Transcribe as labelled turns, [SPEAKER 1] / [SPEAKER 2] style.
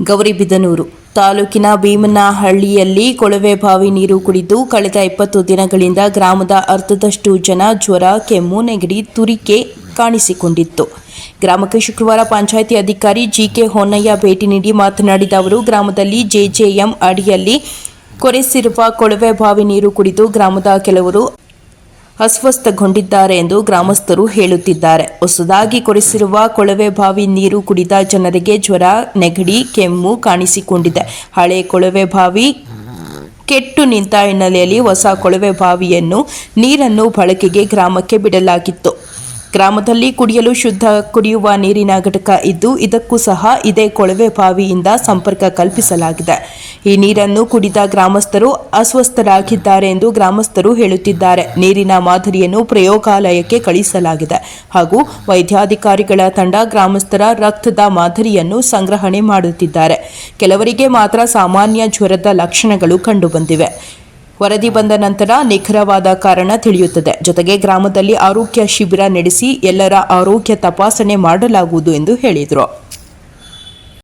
[SPEAKER 1] ಗೌರಿಬಿದನೂರು ತಾಲೂಕಿನ ಭೀಮನಹಳ್ಳಿಯಲ್ಲಿ ಕೊಳವೆ ಬಾವಿ ನೀರು ಕುಡಿದು ಕಳೆದ ಇಪ್ಪತ್ತು ದಿನಗಳಿಂದ ಗ್ರಾಮದ ಅರ್ಧದಷ್ಟು ಜನ ಜ್ವರ, ಕೆಮ್ಮು, ನೆಗಡಿ, ತುರಿಕೆ ಕಾಣಿಸಿಕೊಂಡಿತ್ತು. ಗ್ರಾಮಕ್ಕೆ ಶುಕ್ರವಾರ ಪಂಚಾಯಿತಿ ಅಧಿಕಾರಿ ಜಿಕೆ ಹೊನ್ನಯ್ಯ ಭೇಟಿ ನೀಡಿ ಮಾತನಾಡಿದ ಅವರು, ಗ್ರಾಮದಲ್ಲಿ ಜೆಜೆಎಂ ಅಡಿಯಲ್ಲಿ ಕೊರೆಸಿರುವ ಕೊಳವೆ ಬಾವಿ ನೀರು ಕುಡಿದು ಗ್ರಾಮದ ಕೆಲವರು ಅಸ್ವಸ್ಥಗೊಂಡಿದ್ದಾರೆ ಎಂದು ಗ್ರಾಮಸ್ಥರು ಹೇಳುತ್ತಿದ್ದಾರೆ. ಹೊಸದಾಗಿ ಕೊರೆಸಿರುವ ಕೊಳವೆ ಬಾವಿ ನೀರು ಕುಡಿದ ಜನರಿಗೆ ಜ್ವರ, ನೆಗಡಿ, ಕೆಮ್ಮು ಕಾಣಿಸಿಕೊಂಡಿದೆ. ಹಳೆ ಕೊಳವೆ ಬಾವಿ ಕೆಟ್ಟು ನಿಂತ ಹಿನ್ನೆಲೆಯಲ್ಲಿ ಹೊಸ ಕೊಳವೆ ಬಾವಿಯನ್ನು ನೀರನ್ನು ಬಳಕೆಗೆ ಗ್ರಾಮಕ್ಕೆ ಬಿಡಲಾಗಿತ್ತು. ಗ್ರಾಮದಲ್ಲಿ ಕುಡಿಯಲು ಶುದ್ಧ ಕುಡಿಯುವ ನೀರಿನ ಘಟಕ ಇದ್ದು, ಇದಕ್ಕೂ ಸಹ ಇದೇ ಕೊಳವೆ ಬಾವಿಯಿಂದ ಸಂಪರ್ಕ ಕಲ್ಪಿಸಲಾಗಿದೆ. ಈ ನೀರನ್ನು ಕುಡಿದ ಗ್ರಾಮಸ್ಥರು ಅಸ್ವಸ್ಥರಾಗಿದ್ದಾರೆ ಎಂದು ಗ್ರಾಮಸ್ಥರು ಹೇಳುತ್ತಿದ್ದಾರೆ. ನೀರಿನ ಮಾದರಿಯನ್ನು ಪ್ರಯೋಗಾಲಯಕ್ಕೆ ಕಳಿಸಲಾಗಿದೆ ಹಾಗೂ ವೈದ್ಯಾಧಿಕಾರಿಗಳ ತಂಡ ಗ್ರಾಮಸ್ಥರ ರಕ್ತದ ಮಾದರಿಯನ್ನು ಸಂಗ್ರಹಣೆ ಮಾಡುತ್ತಿದ್ದಾರೆ. ಕೆಲವರಿಗೆ ಮಾತ್ರ ಸಾಮಾನ್ಯ ಜ್ವರದ ಲಕ್ಷಣಗಳು ಕಂಡುಬಂದಿವೆ. ವರದಿ ಬಂದ ನಂತರ ನಿಖರವಾದ ಕಾರಣ ತಿಳಿಯುತ್ತದೆ. ಜೊತೆಗೆ ಗ್ರಾಮದಲ್ಲಿ ಆರೋಗ್ಯ ಶಿಬಿರ ನಡೆಸಿ ಎಲ್ಲರ ಆರೋಗ್ಯ ತಪಾಸಣೆ ಮಾಡಲಾಗುವುದು ಎಂದು ಹೇಳಿದರು.